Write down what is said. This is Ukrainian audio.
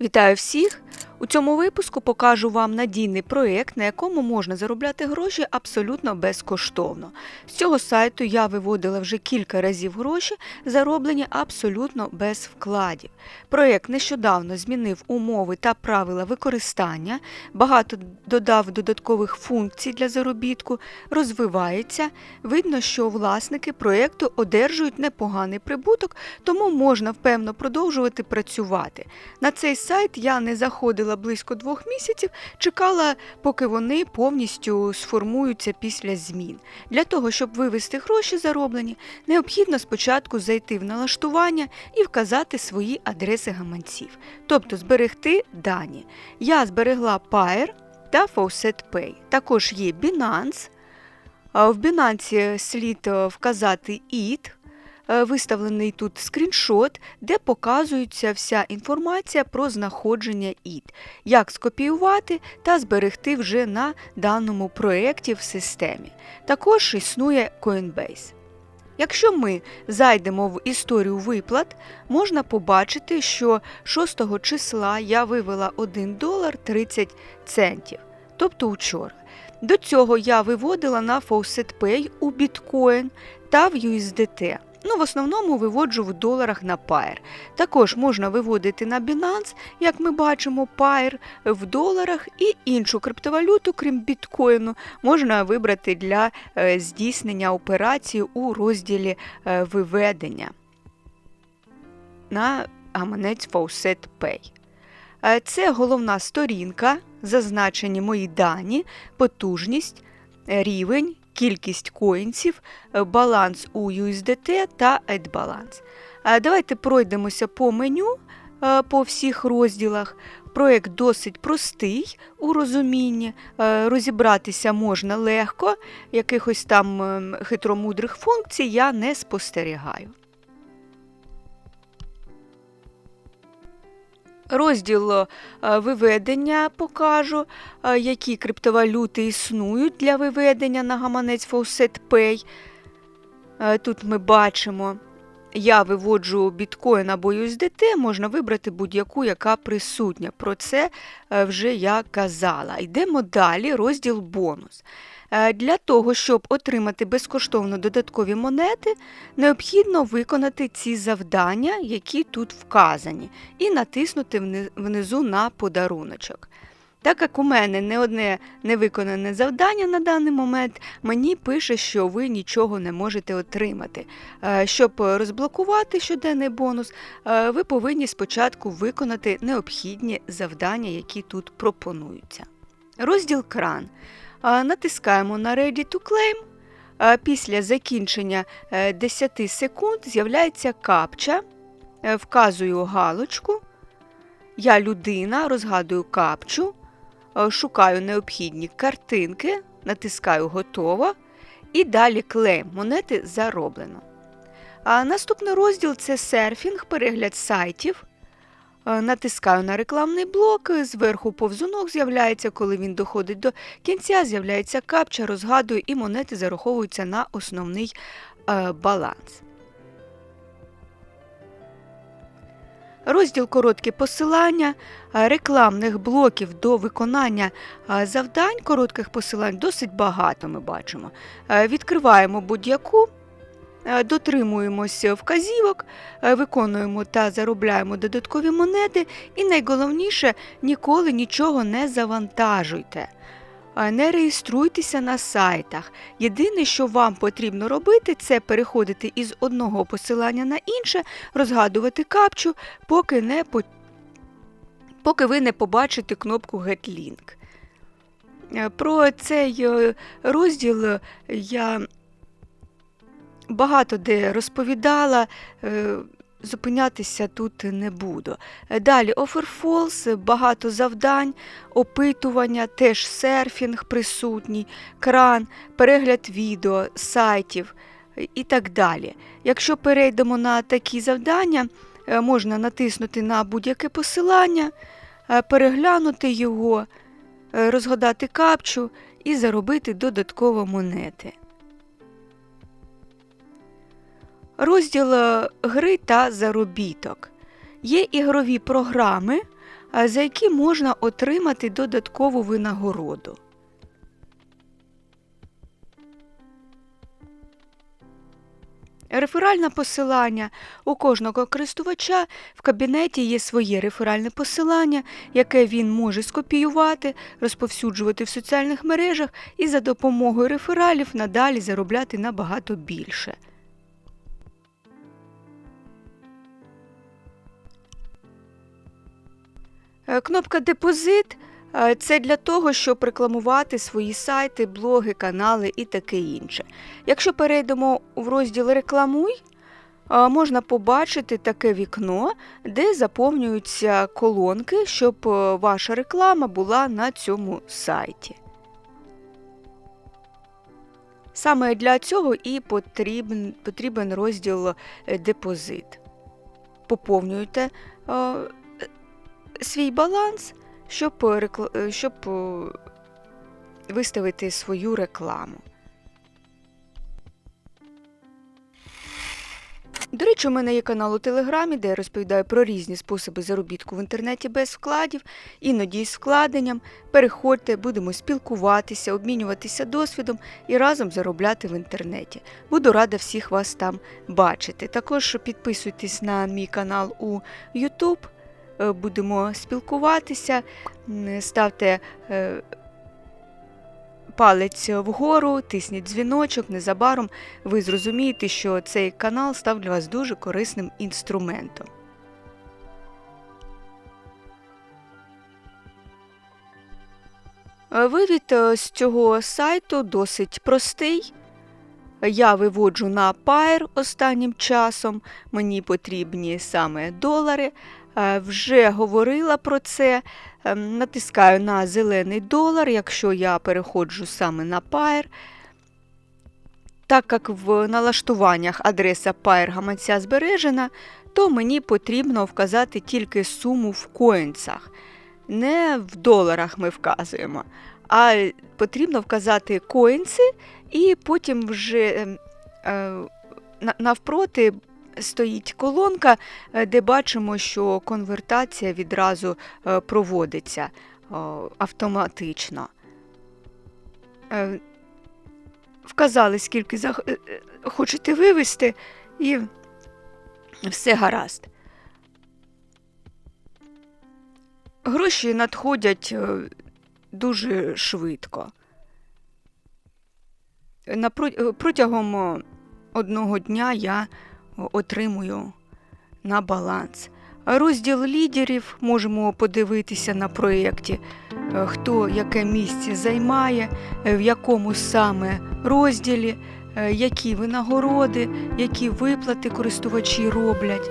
Вітаю всіх! У цьому випуску покажу вам надійний проєкт, на якому можна заробляти гроші абсолютно безкоштовно. З цього сайту я виводила вже кілька разів гроші, зароблені абсолютно без вкладів. Проєкт нещодавно змінив умови та правила використання, багато додав додаткових функцій для заробітку, розвивається. Видно, що власники проєкту одержують непоганий прибуток, тому можна впевно продовжувати працювати. На цей сайт я не заходила близько двох місяців, чекала, поки вони повністю сформуються після змін. Для того, щоб вивести гроші зароблені, необхідно спочатку зайти в налаштування і вказати свої адреси гаманців, тобто зберегти дані. Я зберегла Pair та Faucet Pay. Також є Binance. В Binance слід е, вказати е, виставлений тут скріншот, де показується вся інформація про знаходження ІД, як скопіювати та зберегти вже на даному проєкті в системі. Також існує Coinbase. Якщо ми зайдемо в історію виплат, можна побачити, що 6 числа я вивела 1 долар 30 центів, тобто учора. До цього я виводила на FaucetPay у біткоін та в USDT. Ну, в основному виводжу в доларах на Pair. Також можна виводити на Binance, як ми бачимо, Pair в доларах і іншу криптовалюту, крім біткоїну, можна вибрати для е, здійснення операції у розділі е, виведення на гаманець Faucet Pay. Е, Це головна сторінка, зазначені мої дані, потужність, рівень, кількість коїнців, е, баланс у USDT та AdBalance. Е, Давайте пройдемося по меню е, по всіх розділах. Проєкт досить простий у розумінні, розібратися можна легко, якихось там ем, хитромудрих функцій я не спостерігаю. Розділ е, виведення покажу, е, які криптовалюти існують для виведення на гаманець Faucet Pay. Е, Тут ми бачимо, я виводжу біткоін або USDT, можна вибрати будь-яку, яка присутня. Про це вже я казала. Йдемо далі, розділ бонус. Е, Для того, щоб отримати безкоштовно додаткові монети, необхідно виконати ці завдання, які тут вказані, і натиснути внизу на подаруночок. Так як у мене не одне невиконане завдання на даний момент, мені пише, що ви нічого не можете отримати. Е, Щоб розблокувати щоденний бонус, е, ви повинні спочатку виконати необхідні завдання, які тут пропонуються. Розділ кран. Е, Натискаємо на Ready to Claim. Е, Після закінчення е, 10 секунд з'являється капча. Е, Вказую галочку. Я людина, розгадую капчу, е, шукаю необхідні картинки, натискаю готово і далі клейм монети зароблено. А наступний розділ це серфінг, перегляд сайтів. Е, Натискаю на рекламний блок, е, зверху повзунок з'являється, коли він доходить до кінця, з'являється капча, розгадую і монети зараховуються на основний е, баланс. Розділ короткі посилання, рекламних блоків до виконання завдань, коротких посилань досить багато ми бачимо. Відкриваємо будь-яку, дотримуємося вказівок, е, виконуємо та заробляємо додаткові монети. І найголовніше, ніколи нічого не завантажуйте. Е, Не реєструйтеся на сайтах. Єдине, що вам потрібно робити, це переходити із одного посилання на інше, розгадувати капчу, поки, не по... поки ви не побачите кнопку Get Link. Е, Про цей е, розділ е, я багато де розповідала. е, Зупинятися тут не буду. Далі Falls, багато завдань, опитування, теж серфінг присутній, кран, перегляд відео, сайтів е, і так далі. Якщо перейдемо на такі завдання, е, можна натиснути на будь-яке посилання, переглянути його, розгадати капчу і заробити додатково монети. Розділ е, гри та заробіток. Є ігрові програми, за які можна отримати додаткову винагороду. Реферальне посилання. У кожного користувача в кабінеті є своє реферальне посилання, яке він може скопіювати, розповсюджувати в соціальних мережах і за допомогою рефералів надалі заробляти набагато більше. Кнопка Депозит е, це для того, щоб рекламувати свої сайти, блоги, канали і таке інше. Якщо перейдемо в розділ Рекламуй, е, можна побачити таке вікно, де заповнюються колонки, щоб е, ваша реклама була на цьому сайті. Саме для цього і потрібен, потрібен розділ е, Депозит. Поповнюйте е, свій баланс, щоб, рекла- е, щоб е, виставити свою рекламу. До речі, у мене є канал у Телеграмі, де я розповідаю про різні способи заробітку в інтернеті без вкладів, іноді з вкладенням. Переходьте, будемо спілкуватися, обмінюватися досвідом і разом заробляти в інтернеті. Буду рада всіх вас там бачити. Також підписуйтесь на мій канал у YouTube. Е, Будемо спілкуватися, ставте е, палець вгору, тисніть дзвіночок. Незабаром ви зрозумієте, що цей канал став для вас дуже корисним інструментом. Е, Вивід з цього сайту досить простий. Я виводжу на Pair останнім часом, мені потрібні саме долари. Е, Вже говорила про це. Ем, Натискаю на зелений долар, якщо я переходжу саме на Pair. Так як в налаштуваннях адреса Pair гаманця збережена, то мені потрібно вказати тільки суму в коінцях. Не в доларах ми вказуємо, а потрібно вказати коінси, і потім вже ем, е, на- навпроти стоїть колонка, е, де бачимо, що конвертація відразу е, проводиться автоматично. Е, Вказали, скільки зах- хочете вивести, і все гаразд. Гроші надходять дуже швидко. Протягом одного дня я отримую на баланс. Розділ лідерів можемо подивитися на проєкті, е, хто яке місце займає, е, в якому саме розділі, е, які винагороди, які виплати користувачі роблять.